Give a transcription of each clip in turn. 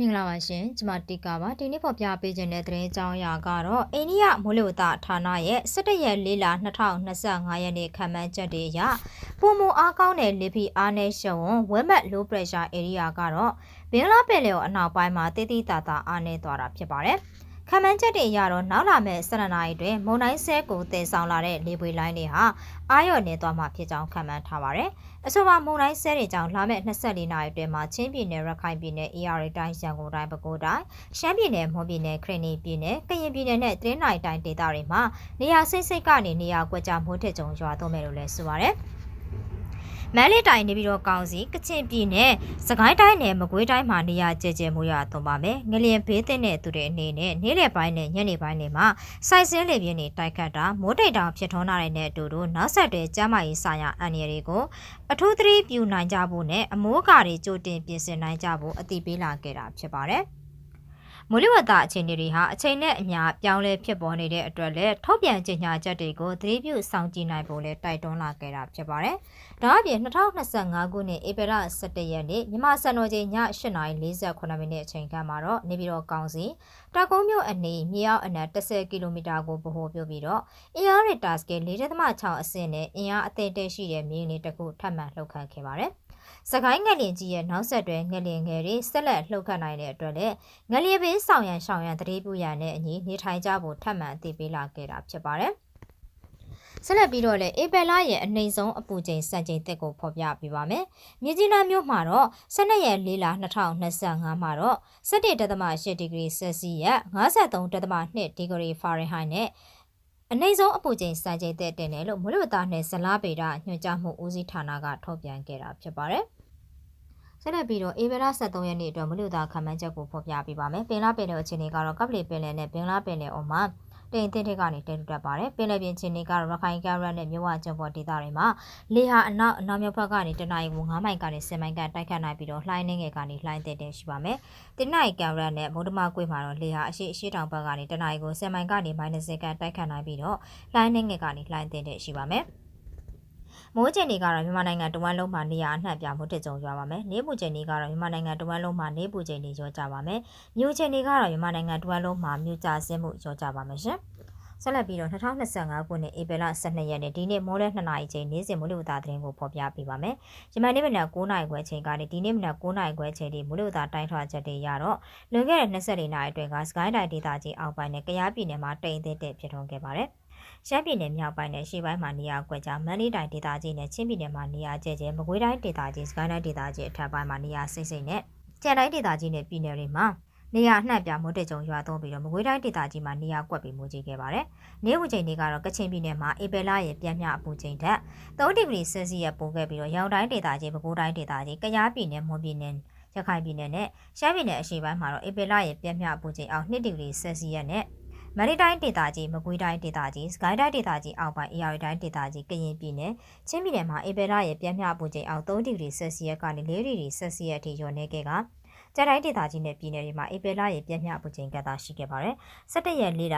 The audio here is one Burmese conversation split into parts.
မင်္ဂလာပါရှင်ကျွန်မတီကာပါဒီနေ့ပေါ်ပြပေးခြင်းတဲ့သတင်းအကြောင်းအရာကတော့အိန္ဒိယမိုးလေဝသဌာနရဲ့17ရက်၄လ2025ရက်နေ့ခန့်မှန်းချက်တွေအရပုံမအားကောင်းတဲ့လေဖိအားနည်းရှုံဝန်ဝက်မက် low pressure area ကတော့ဘင်္ဂလားပင်လယ်အနောက်ပိုင်းမှာတည်တည်တာတာအားနည်းသွားတာဖြစ်ပါတယ် ခမန်းချက်တွေအရတော့နောက်လာမယ့်12နာရီတွင်မုန်တိုင်းဆဲကိုတည်ဆောင်လာတဲ့လေပွေလိုင်းတွေဟာအာရုံနေသွားမှာဖြစ်ကြောင်းခန့်မှန်းထားပါတယ်။အဆိုပါမုန်တိုင်းဆဲတွေကြောင့်လာမယ့်24နာရီအတွင်းမှာချင်းပြည်နယ်ရခိုင်ပြည်နယ် AR တိုင်းရန်ကုန်တိုင်းပဲခူးတိုင်းရှမ်းပြည်နယ်မွန်ပြည်နယ်ခရနီပြည်နယ်ကရင်ပြည်နယ်နဲ့တရင်းနိုင်တိုင်းဒေသတွေမှာနေရာစိတ်စိတ်ကနေနေရာကွက်ကြားမိုးထစ်ကြုံရွာသွန်းမယ်လို့လည်းဆိုပါတယ်။ မန္တလေးတိုင်းနေပြီးတော့ကောင်းစီကချင်ပြည်နယ်စကိုင်းတိုင်းနဲ့မကွေးတိုင်းမှာနေရာကျကျမှုရသွန်ပါမယ်ငလျင်ဘေးသင့်တဲ့သူတွေအနေနဲ့နေ့လယ်ပိုင်းနဲ့ညနေပိုင်းတွေမှာစိုက်စင်းလေပြင်းတွေတိုက်ခတ်တာမိုးတိတ်တောင်ဖြစ်ထွန်းလာတဲ့အတူတူနောက်ဆက်တွဲကျန်းမာရေးဆိုင်ရာအန္တရာယ်တွေကိုအထူးသတိပြုနိုင်ကြဖို့နဲ့အမိုးကာတွေကြိုတင်ပြင်ဆင်နိုင်ကြဖို့အသိပေးလာခဲ့တာဖြစ်ပါတယ်။ မိုးလေဝသအခြေအနေတွေဟာအချိန်နဲ့အမျှပြောင်းလဲဖြစ်ပေါ်နေတဲ့အတွက်လည်းထုတ်ပြန်ကြေညာချက်တွေကိုသတိပြုစောင့်ကြည့်နိုင်ဖို့လည်းတိုက်တွန်းလာခဲ့တာဖြစ်ပါတယ်။ဒါအပြင်2025ခုနှစ်ဧပြီလ17ရက်နေ့မြန်မာစံတော်ချိန်ည8:48မိနစ်အချိန်ခန့်မှာတော့နေပြည်တော်ကောင်စီတကုံးမြို့အနီးမြေအောက်အနက်10ကီလိုမီတာကိုဗဟိုပြုပြီးတော့အင်အားရတာစကေ4.6အဆင့်နဲ့အင်အားအသင့်တရှိတဲ့မြေလေးတစ်ခုထပ်မံလှုပ်ခတ်ခဲ့ပါတယ်။ စကိုင်းငလင်ကြီးရဲ့နောက်ဆက်တွဲငလင်ငယ်တွေဆက်လက်လှုပ်ခတ်နိုင်တဲ့အတွက်လည်းငလျင်ဘေးဆောင်ရန်ရှောင်ရန်တတိပြုရန်နဲ့အညီနေထိုင်ကြဖို့ထပ်မံအသိပေးလာခဲ့တာဖြစ်ပါတယ်။ဆက်လက်ပြီးတော့လည်းအေပယ်လာရဲ့အနှိမ်ဆုံးအပူချိန်စံချိန်တက်ကိုဖော်ပြပေးပါမယ်။မြကြီးနားမြို့မှာတော့12ရက်4လ2025မှာတော့17.8ဒီဂရီဆယ်စီယပ်53.2ဒီဂရီဖာရင်ဟိုက်နဲ့ အနှိမ့်ဆုံးအပူချိန်စံချိန်သက်တင်တယ်လို့မိုးလေဝသနဲ့ဇလားပေဒညွှန်ကြားမှုဦးစီးဌာနကထုတ်ပြန်ခဲ့တာဖြစ်ပါတယ်။ဆက်လက်ပြီးတော့ဧပြီလ23ရက်နေ့အတွက်မလို့သာခံမှန်းချက်ကိုဖော်ပြပေးပါမယ်။ပင်လာပင်လယ်အခြေအနေကတော့ကပ်ပလီပင်လယ်နဲ့ပင်လာပင်လယ်အုံမှာ တိမ်တင်းထက်ကနေတဲတူတက်ပါတယ်ပင်လယ်ပြင်ချင်းတွေကတော့ရခိုင်ကမ်းရိုးနဲ့မြဝကျွန်းပေါ်ဒေသတွေမှာလေဟာအနောက်အနောက်မြောက်ဘက်ကနေတနအီကို9မိုင်ကနေ10မိုင်ကတိုက်ခတ်နိုင်ပြီးတော့လှိုင်းနှင်းငယ်ကနေလှိုင်းတဲ့တဲ့ရှိပါမယ်တနအီကမ်းရိုးနဲ့မုဒ္ဓမကွေ့မှာတော့လေဟာအရှိအရှိတောင်ဘက်ကနေတနအီကို10မိုင်ကနေ -10 ကတိုက်ခတ်နိုင်ပြီးတော့လှိုင်းနှင်းငယ်ကနေလှိုင်းတဲ့တဲ့ရှိပါမယ် မိုးချိန်တွေကတော့မြန်မာနိုင်ငံတဝန်းလုံးမှာနေရာအနှံ့ပြမိုးတက်ကြုံရွာပါမယ်။နေပူချိန်တွေကတော့မြန်မာနိုင်ငံတဝန်းလုံးမှာနေပူချိန်တွေရောကြပါမယ်။မြို့ချိန်တွေကတော့မြန်မာနိုင်ငံတဝန်းလုံးမှာမြို့ကျဆင်းမှုရောကြပါမယ်ရှင်။ဆက်လက်ပြီးတော့2025ခုနှစ်ဧပြီလ12ရက်နေ့ဒီနေ့မိုးလဲ2နာရီချိန်နေ့စဉ်မိုးလေဝသသတင်းကိုဖော်ပြပေးပါမယ်။ဂျမန်နေ့မနက်9နာရီခွဲချိန်ကနေဒီနေ့မနက်9နာရီခွဲချိန်ထိမိုးလေဝသတိုင်းထွာချက်တွေရတော့လွန်ခဲ့တဲ့24နာရီအတွင်းကစကိုင်းတိုင်းဒေသကြီးအောက်ပိုင်းနဲ့ကယားပြည်နယ်မှာတိမ်သေးတဲ့ဖြစ်ထွန်းခဲ့ပါတယ်။ ရှမ်းပြည်နယ်မြောက်ပိုင်းနဲ့ရှေ့ပိုင်းမှာနေရာကွက်ကြားမန္တလေးတိုင်းဒေသကြီးနဲ့ချင်းပြည်နယ်မှာနေရာကျဲကျဲမကွေးတိုင်းဒေသကြီးစကိုင်းတိုင်းဒေသကြီးအထက်ပိုင်းမှာနေရာစိမ့်စိမ့်နဲ့ကြံတိုင်းဒေသကြီးနဲ့ပြည်နယ်တွေမှာနေရာအနှံ့ပြမိုးတက်ကြုံရွာသွန်းပြီးတော့မကွေးတိုင်းဒေသကြီးမှာနေရာကွက်ပြီးမိုးကြီးခဲ့ပါတယ်။နေဦးချိန်တွေကတော့ကချင်ပြည်နယ်မှာဧပြီလရဲ့ပြန်မြအပူချိန်ထက်3ဒီဂရီဆယ်စီယပ်ပိုခဲ့ပြီးတော့ရောင်တိုင်းဒေသကြီးပဲခူးတိုင်းဒေသကြီးကရားပြည်နယ်မွန်ပြည်နယ်ရခိုင်ပြည်နယ်နဲ့ရှမ်းပြည်နယ်အရှေ့ပိုင်းမှာတော့ဧပြီလရဲ့ပြန်မြအပူချိန်အောက်2ဒီဂရီဆယ်စီယပ်နဲ့ မန္တလေးတိုင်းဒေသကြီးမကွေးတိုင်းဒေသကြီးစကိုင်းတိုင်းဒေသကြီးအောက်ပိုင်းအေရရီတိုင်းဒေသကြီးကရင်ပြည်နယ်ချင်းပြည်နယ်မှာဧပြီလရဲ့ပြန်မြအပူချိန်အောက်3ဒီဂရီဆယ်စီယပ်ကနေ4ဒီဂရီဆယ်စီယပ်အထိလျော့နေခဲ့က ကျတိုင်းဒေသကြီးနဲ့ပြည်နယ်တွေမှာဧပြီလရဲ့ပြည့်မြပူချိန်ကသာရှိခဲ့ပါတယ်။17ရက်၄လ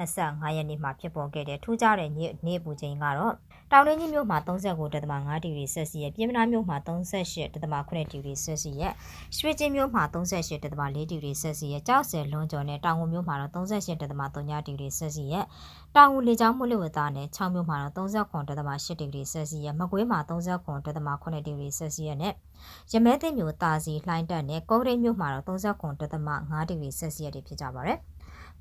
2025ရက်နေ့မှာဖြစ်ပေါ်ခဲ့တဲ့ထူးခြားတဲ့နေ့နေ့ပူချိန်ကတော့တောင်တွင်းကြီးမြို့မှာ39.5ဒီဂရီဆယ်စီယပ်ပြည်မနာမြို့မှာ38.8ဒီဂရီဆယ်စီယပ်ရွှေကျင်းမြို့မှာ38.4ဒီဂရီဆယ်စီယပ်ကြောက်စဲလွန်ကျော်နဲ့တောင်ငူမြို့မှာတော့38.3ဒီဂရီဆယ်စီယပ်တောင်ငူလေကြောင်းမှုလဝသနဲ့6မြို့မှာတော့39.8ဒီဂရီဆယ်စီယပ်မကွေးမှာ39.8ဒီဂရီဆယ်စီယပ်နဲ့ ရမဲသိမျိုးတာစီလှိုင်းတက်နဲ့ကောရိတ်မြို့မှာတော့39.5ဒီဂရီဆယ်စီယပ်ဖြစ်ကြပါတယ်။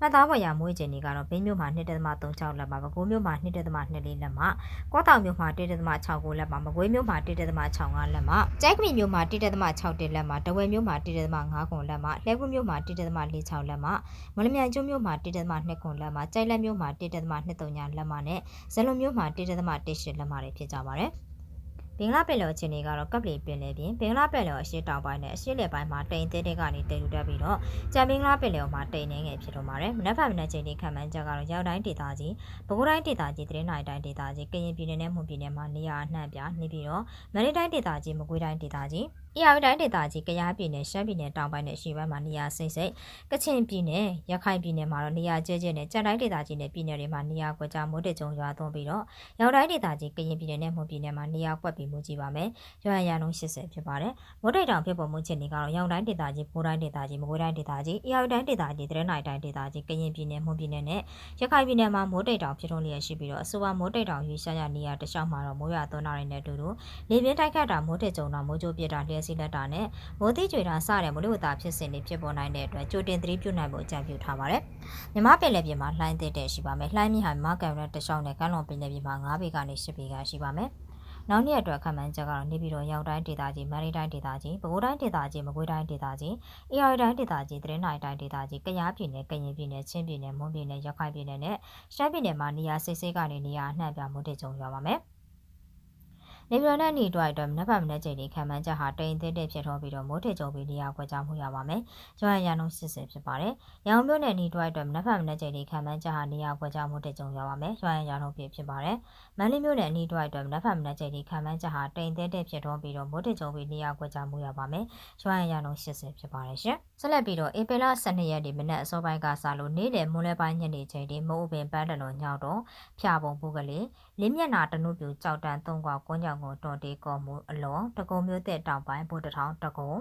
မှတ်သားဖွယ်ရာမွေးချိန်တွေကတော့ဘင်းမြို့မှာ2.36လက်မှာပဲကိုးမြို့မှာ2.24လက်မှာကောတောင်မြို့မှာ1.69လက်မှာမကွေးမြို့မှာ1.65လက်မှာကျိုက်ကမီမြို့မှာ1.61လက်မှာတဝယ်မြို့မှာ1.5ခွန်လက်မှာလှဲကူးမြို့မှာ1.46လက်မှာမလမြိုင်ကျွန်းမြို့မှာ1.2ခွန်လက်မှာကျိုက်လက်မြို့မှာ1.23လက်မှာနဲ့ဇလုံမြို့မှာ1.18လက်မှာတွေဖြစ်ကြပါတယ်။ ဘင်္ဂလားပင်လယ်အခြေအနေကတော့ကပ်ပလီပင်လယ်ပြင်ဘင်္ဂလားပင်လယ်အရှေ့တောင်ပိုင်းနဲ့အရှေ့လယ်ပိုင်းမှာတိမ်သေးတဲ့ကနေတိမ်ထူတက်ပြီးတော့ကြံဘင်္ဂလားပင်လယ်မှာတိမ်နေငယ်ဖြစ်တော့ပါတယ်မနက်ဖြန်မနက်ချိန်ဒီခံမှန်းချက်ကတော့ရောက်တိုင်းဒေသကြီးပဲခူးတိုင်းဒေသကြီးတရင်နိုင်တိုင်းဒေသကြီးကရင်ပြည်နယ်နဲ့မွန်ပြည်နယ်မှာနေရာအနှံ့ပြနေပြီးတော့မန္တလေးတိုင်းဒေသကြီးမကွေးတိုင်းဒေသကြီးအေရဝတိုင်းဒေသကြီးကရားပြည်နယ်ရှမ်းပြည်နယ်တောင်ပိုင်းနဲ့ရှေ့ပိုင်းမှာနေရာစိမ့်စိမ့်ကချင်ပြည်နယ်ရခိုင်ပြည်နယ်မှာတော့နေရာကျဲကျဲနဲ့ကြံတိုင်းဒေသကြီးနဲ့ပြည်နယ်တွေမှာနေရာကွက်ကြားမိုးတက်ကြုံရွာသွန်းပြီးတော့ရောက်တိုင်းဒေသကြီးကရင်ပြည်နယ်နဲ့မွန်ပြည်နယ်မှာနေရာကွက်ပြီးမှုကြည့်ပါမယ်။ရွာရံလုံး80ဖြစ်ပါတယ်။မိုးတိတ်တောင်ဖြစ်ပေါ်မှုချင်းတွေကတော့ရောက်တိုင်းဒေသကြီးပိုးတိုင်းဒေသကြီးမကွေးတိုင်းဒေသကြီးအေရဝတိုင်းဒေသကြီးတရနိုင်တိုင်းဒေသကြီးကရင်ပြည်နယ်မွန်ပြည်နယ်နဲ့ရခိုင်ပြည်နယ်မှာမိုးတိတ်တောင်ဖြစ်ထွန်းလျက်ရှိပြီးတော့အဆိုပါမိုးတိတ်တောင်ရွေးရှားရနေရာတခြားမှာတော့မိုးရွာသွန်းတာတွေနဲ့အတူတူလေပြင်းတိုက်ခတ်တာမိုးတက်ကြုံတာမိုးကြိုးပြစ်တာလျှက်စီးလက်တာနဲ့မိုးတိကျွေတာစတဲ့မလို့ဝတာဖြစ်စဉ်တွေဖြစ်ပေါ်နိုင်တဲ့အတွက်ကြိုတင်သတိပြုနိုင်ဖို့အကြံပြုထားပါတယ်။မြမပင်လယ်ပြင်မှာလှိုင်းသစ်တဲ့ရှိပါမယ်။လှိုင်းမြင့်ဟာမြမကံရတရှောင်းနဲ့ကမ်းလွန်ပင်လယ်ပြင်မှာ9ပေကနေ10ပေကရှိပါမယ်။နောက်နေ့အတွက်ခံမှန်းချက်ကတော့နေပြည်တော်ရောက်တိုင်းဒေသကြီးမန္တလေးတိုင်းဒေသကြီးပဲခူးတိုင်းဒေသကြီးမကွေးတိုင်းဒေသကြီးအေရတိုင်းဒေသကြီးတရင်နိုင်တိုင်းဒေသကြီးကယားပြည်နယ်ကရင်ပြည်နယ်ချင်းပြည်နယ်မွန်ပြည်နယ်ရခိုင်ပြည်နယ်နဲ့ရှမ်းပြည်နယ်မှာနေရာစိတ်စိတ်ကနေနေရာအနှံ့ပြမှုတည်ကြုံရပါမယ်။ နေပြည်တော်နဲ့နေတွိုက်အတွက်မနက်ဖြန်မနက်ချိန်ဒီခံမှန်းချက်ဟာတိမ်သစ်တဲ့ဖြစ်တော့ပြီးတော့မိုးထကြုံပြီးနေရာကွက်ကြားမှုရပါမယ်။ကျွမ်းရံလုံး80ဖြစ်ပါတယ်။ရောင်မြို့နယ်နေတွိုက်အတွက်မနက်ဖြန်မနက်ချိန်ဒီခံမှန်းချက်ဟာနေရာကွက်ကြားမှုတကြုံရပါမယ်။ကျွမ်းရံလုံးပြဖြစ်ပါတယ်။မန္တလေးမြို့နယ်နေတွိုက်အတွက်မနက်ဖြန်မနက်ချိန်ဒီခံမှန်းချက်ဟာတိမ်သစ်တဲ့ဖြစ်တော့ပြီးတော့မိုးထကြုံပြီးနေရာကွက်ကြားမှုရပါမယ်။ကျွမ်းရံလုံး80ဖြစ်ပါတယ်ရှင်။ ဆက်လက်ပြီးတော့ဧပြီလ12ရက်ဒီမနက်အစောပိုင်းကစလို့နေ့လယ်မွန်းလယ်ပိုင်းညနေချိန်ဒီမိုးအပင်ပန်းတလွန်ညောက်တော့ဖျာပုံပုကလေးလင်းမျက်နာတနုပြူကြောက်တန်သုံးကွာကွန်းကြောင်ကိုတော်တေကော်မှုအလွန်တကုံမျိုးတဲ့တောင်ပိုင်းဘုဒ္ဓထောင်တကုံ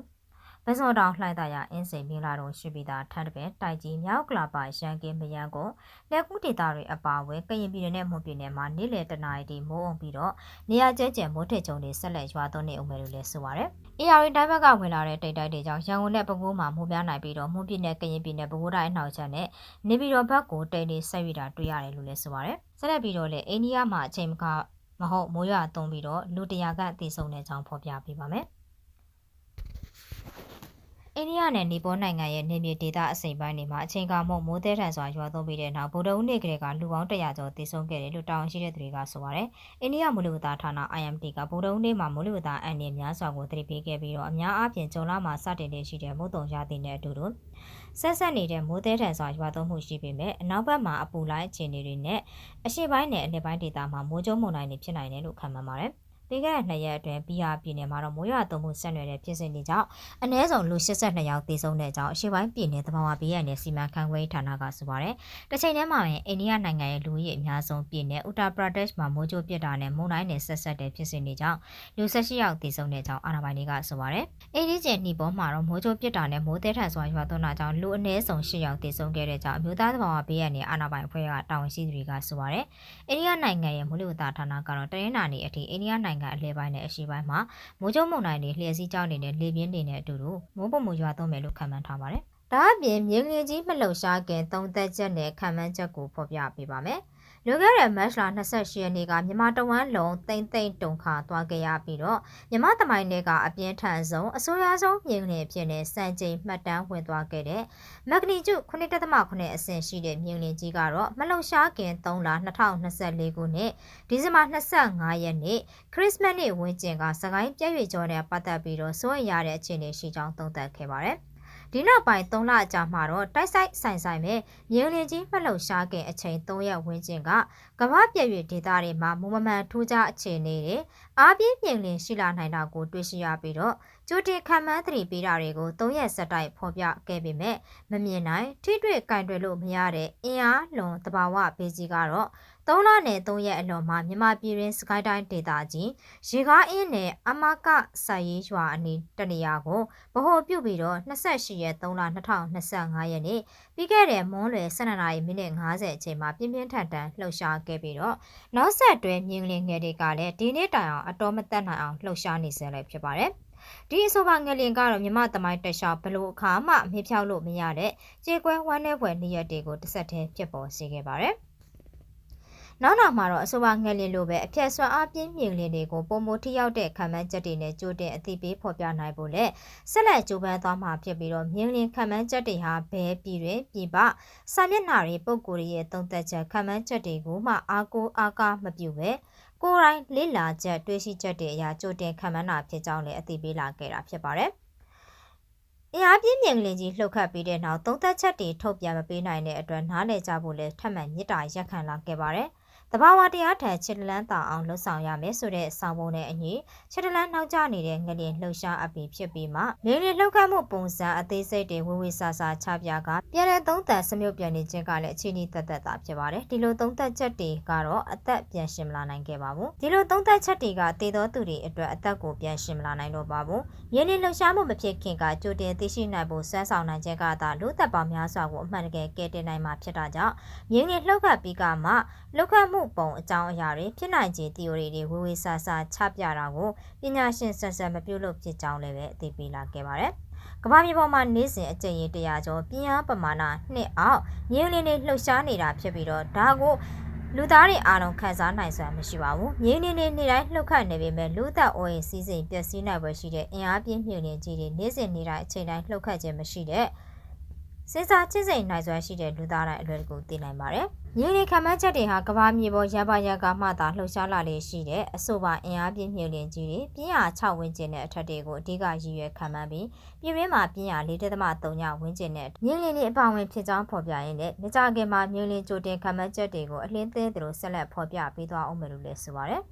ပစောတောင်လှိုက်တာရအင်းစိန်မင်းလာတော်ရှိပြီးသားထန်တပင်တိုက်ကြီးမြောက်ကလာပါရန်ကင်းမယန်းကိုလက်ကူဒေတာတွေအပါဝဲကရင်ပြည်နယ်နဲ့မွန်ပြည်နယ်မှာနေ့လယ်တနာရီတီမိုးအောင်ပြီးတော့နေရာကျဲကျဲမိုးထစ်ကြုံတွေဆက်လက်ရွာသွန်းနေဦးမယ်လို့လည်းဆိုပါရယ်။ AR တိုင်းဘက်ကဝင်လာတဲ့တိတ်တိုက်တွေကြောင့်ရန်ကုန်နဲ့ပဲခူးမှာမိုးများနိုင်ပြီးတော့မွန်ပြည်နယ်ကရင်ပြည်နယ်ပဲခူးတိုင်းအနောက်ချက်နဲ့နေပြည်တော်ဘက်ကိုတိတ်နေဆက်ရတာတွေ့ရတယ်လို့လည်းဆိုပါရယ်။ဆက်လက်ပြီးတော့လည်းအိန္ဒိယမှာအချိန်မကမဟုတ်မိုးရွာသွန်းပြီးတော့လူတရာကတည်ဆုံတဲ့အကြောင်းဖော်ပြပေးပါမယ်။ အိန္ဒိယနဲ့နီပေါနိုင်ငံရဲ့နေမြေဒေသအစိမ်ပိုင်းတွေမှာအချိန်ကာမှုမိုးသည်ထန်စွာရွာသွန်းပြီးတဲ့နောက်ဗုဒ္ဓဦးနေ့ကလေးကလူပေါင်း100ကျော်တည်ဆုံခဲ့တယ်လို့တာဝန်ရှိတဲ့သူတွေကဆိုပါတယ်။အိန္ဒိယမိုးလေဝသဌာန IMD ကဗုဒ္ဓဦးနေ့မှာမိုးလေဝသအန်ဒီများစွာကိုသတိပေးခဲ့ပြီးတော့အများအားဖြင့်ဂျုံလာမှာစတင်နေရှိတဲ့မိုးတုံရသည်နဲ့အတူတူဆက်ဆက်နေတဲ့မိုးသည်ထန်စွာရွာသွန်းမှုရှိပေမဲ့အနောက်ဘက်မှာအပူလိုက်အခြေအနေတွေနဲ့အရှေ့ပိုင်းနဲ့အလယ်ပိုင်းဒေသမှာမိုးကြုံမုန်တိုင်းတွေဖြစ်နိုင်တယ်လို့ခန့်မှန်းပါတယ်။ ပြီးခဲ့တဲ့နှစ်ရက်အတွင်း PR ပြည်နယ်မှာတော့မိုးရွာသွန်းမှုဆက်နွယ်တဲ့ဖြစ်စဉ်တွေကြောင့်အနည်းဆုံးလူ82ယောက်သေဆုံးတဲ့အကြောင်းအရှေ့ပိုင်းပြည်နယ်သဘာဝဘေးရန်နယ်စီမံခန့်ခွဲဌာနကဆိုပါတယ်။တစ်ချိန်တည်းမှာပဲအိန္ဒိယနိုင်ငံရဲ့လူဦးရေအများဆုံးပြည်နယ် Uttar Pradesh မှာမိုးကြိုးပစ်တာနဲ့မုန်တိုင်းနဲ့ဆက်ဆက်တဲ့ဖြစ်စဉ်တွေကြောင့်လူ18ယောက်သေဆုံးတဲ့အကြောင်းအာဏာပိုင်တွေကဆိုပါတယ်။အိန္ဒိကျနှီပေါ်မှာတော့မိုးကြိုးပစ်တာနဲ့မိုးသည်ထန်စွာရွာသွန်းတာကြောင့်လူအနည်းဆုံး10ယောက်သေဆုံးခဲ့တဲ့အကြောင်းအမျိုးသားသဘာဝဘေးရန်နယ်အာဏာပိုင်အဖွဲ့ကတာဝန်ရှိသူတွေကဆိုပါတယ်။အိန္ဒိယနိုင်ငံရဲ့မိုးလေဝသဌာနကတော့တရင်းနာနေအထိအိန္ဒိယနိုင်ငံအလဲပိုင်းနဲ့အရှေ့ပိုင်းမှာမိုးကြုံမုန်တိုင်းတွေလျှက်စီးကြောင်းနေတဲ့လေပြင်းတွေနဲ့အတူတူမိုးပုံမူရွာသွန်းမယ်လို့ခန့်မှန်းထားပါတယ်။ဒါအပြင်မြင်းငယ်ကြီးမလှုပ်ရှားခင်သုံးသက်ချက်နဲ့ခံမှန်းချက်ကိုဖော်ပြပေးပါမယ်။ လွန်ခဲ့တဲ့မတ်လ28ရက်နေ့ကမြန်မာတဝမ်းလုံးတိမ့်သိမ့်တုံခါသွားခဲ့ရပြီးတော့မြန်မာတမိုင်းတွေကအပြင်းထန်ဆုံးအဆိုးရွားဆုံးမြင်နေဖြစ်နေစံချိန်မှတ်တမ်းဝင်သွားခဲ့တဲ့မက်ဂနီကျု9.9အဆင့်ရှိတဲ့မြင်လင်ကြီးကတော့မလုံရှားခင်3လ2024ခုနှစ်ဒီဇင်ဘာ25ရက်နေ့ခရစ်စမတ်နေ့ဝန်းကျင်ကစကိုင်းပြည့်ရွေကျော်နဲ့ပတ်သက်ပြီးတော့စိုးရိမ်ရတဲ့အခြေအနေရှိကြောင်းသုံးသပ်ခဲ့ပါတယ်။ ဒီနောက်ပိုင်း3လအကြာမှာတော့တိုက်ဆိုင်ဆိုင်ဆိုင်ပဲမြေလင်ကြီးမှတ်လုံရှားခင်အချိန်3ရက်ဝန်းကျင်ကကမ္ဘာပြည့်ရွေဒေသတွေမှာမူမမှန်ထူးခြားအခြေအနေတွေအားပြင်းပြင်းလင်းရှိလာနိုင်တာကိုတွေ့ရှိရပြီးတော့ကြိုတင်ခံမှန်းသတိပေးတာတွေကို3ရက်ဆက်တိုက်ဖော်ပြခဲ့ပေမဲ့မမြင်နိုင်ထိတွေ့ကင်တွယ်လို့မရတဲ့အင်အားလွန်တဘာဝဘေးကြီးကတော့ 3လနဲ့3ရက်အလွန်မှာမြန်မာပြည်ရင်းစကိုင်းတိုင်းဒေသကြီးရေကားအင်းနယ်အမကစိုက်ရေးရွာအနီးတနေရာကိုဗဟိုပြုပြီးတော့28ရက်3လ2025ရက်နေ့ပြီးခဲ့တဲ့မွန်းလွယ်12နာရီမိနစ်50အချိန်မှာပြင်းပြင်းထန်ထန်လှုပ်ရှားခဲ့ပြီးတော့နောက်ဆက်တွဲမြင်းလင်းငယ်တွေကလည်းဒီနေ့တိုင်အောင်အတော်မတက်နိုင်အောင်လှုပ်ရှားနေစလည်းဖြစ်ပါတယ်။ဒီအဆိုပါငလင်ကတော့မြမသမိုင်းတက်လျှောက်ဘလို့အခါမှမေ့ဖြောက်လို့မရတဲ့ကြေကွဲဝမ်းနည်းဖွယ်နေ့ရက်တွေကိုတစ်ဆက်တည်းဖြစ်ပေါ်စေခဲ့ပါတယ်။ နောက်နောက်မှာတော့အဆိုပါငှက်လင်းလိုပဲအဖြက်ဆွမ်းအားပြင်းမြင်လင်းတွေကိုပုံမထိရောက်တဲ့ခံမှန်းချက်တွေနဲ့ကြိုတင်အသိပေးဖော်ပြနိုင်ဖို့လဲဆက်လက်ကြိုးပမ်းသွားမှာဖြစ်ပြီးတော့မြင်လင်းခံမှန်းချက်တွေဟာဘဲပြည်တွင်ပြည်ပစာမျက်နှာတွေပုံကိုယ်ရဲ့သုံးသက်ချက်ခံမှန်းချက်တွေကိုမှအားကိုးအားကားမပြုပဲကိုယ်တိုင်လေ့လာချက်တွေးရှိချက်တွေအရာကြိုတင်ခံမှန်းတာဖြစ်ကြောင်းလည်းအသိပေးလာခဲ့တာဖြစ်ပါတယ်။အင်အားပြင်းမြင်ကလေးကြီးလှုပ်ခတ်ပြီးတဲ့နောက်သုံးသက်ချက်တွေထုတ်ပြန်မပေးနိုင်တဲ့အတွက်နားလည်ကြဖို့လဲထပ်မံမြစ်တာရက်ခံလာခဲ့ပါတယ်။ တဘာဝတရားထံချစ်တလန်းတောင်အောင်လှုပ်ဆောင်ရမယ်ဆိုတဲ့ဆောင်းပုံနဲ့အညီချစ်တလန်းနှောက်ကြနေတဲ့ငလျင်လှုပ်ရှားအပ်ပြီးဖြစ်ပြီးမှမြေလျင်လှုပ်ခတ်မှုပုံစံအသေးစိတ်တွေဝေဝေဆာဆာချပြကပြန်လည်သုံးသပ်စမြုပ်ပြန်နေခြင်းကလည်းအခြေအနေသက်သက်သာဖြစ်ပါတယ်ဒီလိုသုံးသပ်ချက်တွေကတော့အသက်ပြန်ရှင်မလာနိုင်ခဲ့ပါဘူးဒီလိုသုံးသပ်ချက်တွေကတည်သောသူတွေအတွက်အသက်ကိုပြန်ရှင်မလာနိုင်တော့ပါဘူးမြေလျင်လှုပ်ရှားမှုမဖြစ်ခင်ကကြိုတင်သိရှိနိုင်ဖို့စမ်းဆောင်နိုင်ခြင်းကသာလူသက်ပေါင်းများစွာကိုအမှန်တကယ်ကယ်တင်နိုင်မှာဖြစ်တာကြောင့်မြေလျင်လှုပ်ခတ်ပြီးကမှလှုပ်ခတ်မှုပုံအကြောင်းအရာတွေဖြစ်နိုင်ခြေ theory တွေဝေဝေဆာဆာချပြတာကိုပညာရှင်ဆက်ဆက်မပြုတ်လို့ဖြစ်ကြောင်းလည်းပဲအသိပေးလာခဲ့ပါတယ်။ကမ္ဘာမြေပေါ်မှာနေ့စဉ်အကြိမ်ရေ100ကျော်ပြင်းအားပမာဏနှစ်အောက်ငင်းလင်းလေးလှုပ်ရှားနေတာဖြစ်ပြီးတော့ဒါကိုလူသားတွေအားလုံးခံစားနိုင်စွမ်းမရှိပါဘူး။ငင်းနေနေနေ့တိုင်းလှုပ်ခတ်နေပေမဲ့လူသက်အိုးရင်စီးစိမ်ပျက်စီးနိုင်ပွဲရှိတဲ့အင်အားပြင်းမြင့်နေကြီးတွေနေ့စဉ်နေ့တိုင်းအချိန်တိုင်းလှုပ်ခတ်ခြင်းမရှိတဲ့ စဉ်းစားချစ်စိမ်နိုင်စွမ်းရှိတဲ့လူသားတိုင်းအလွယ်တကူသိနိုင်ပါတယ်။ရင်းနေခံမှန်းချက်တွေဟာကဘာမြေပေါ်ရပါရကမှသာလှုပ်ရှားလာလေရှိတဲ့အဆိုပါအင်အားပြင်းမြင့်လင်းကြီးတွေပြင်းအား6ဝန်းကျင်တဲ့အထက်တွေကိုအဓိကရည်ရွယ်ခံမှန်းပြီးပြည်ရင်းမှာပြင်းအား4.3ညဝန်းကျင်နဲ့မြင်းလင်းတွေအပောင်ဝင်ဖြစ်ကြောင်းဖော်ပြရင်းနဲ့မကြခင်မှာမြင်းလင်းကြိုတင်ခံမှန်းချက်တွေကိုအလင်းသေးသလိုဆက်လက်ဖော်ပြပေးသွားအောင်မယ်လို့လည်းဆိုပါတယ်။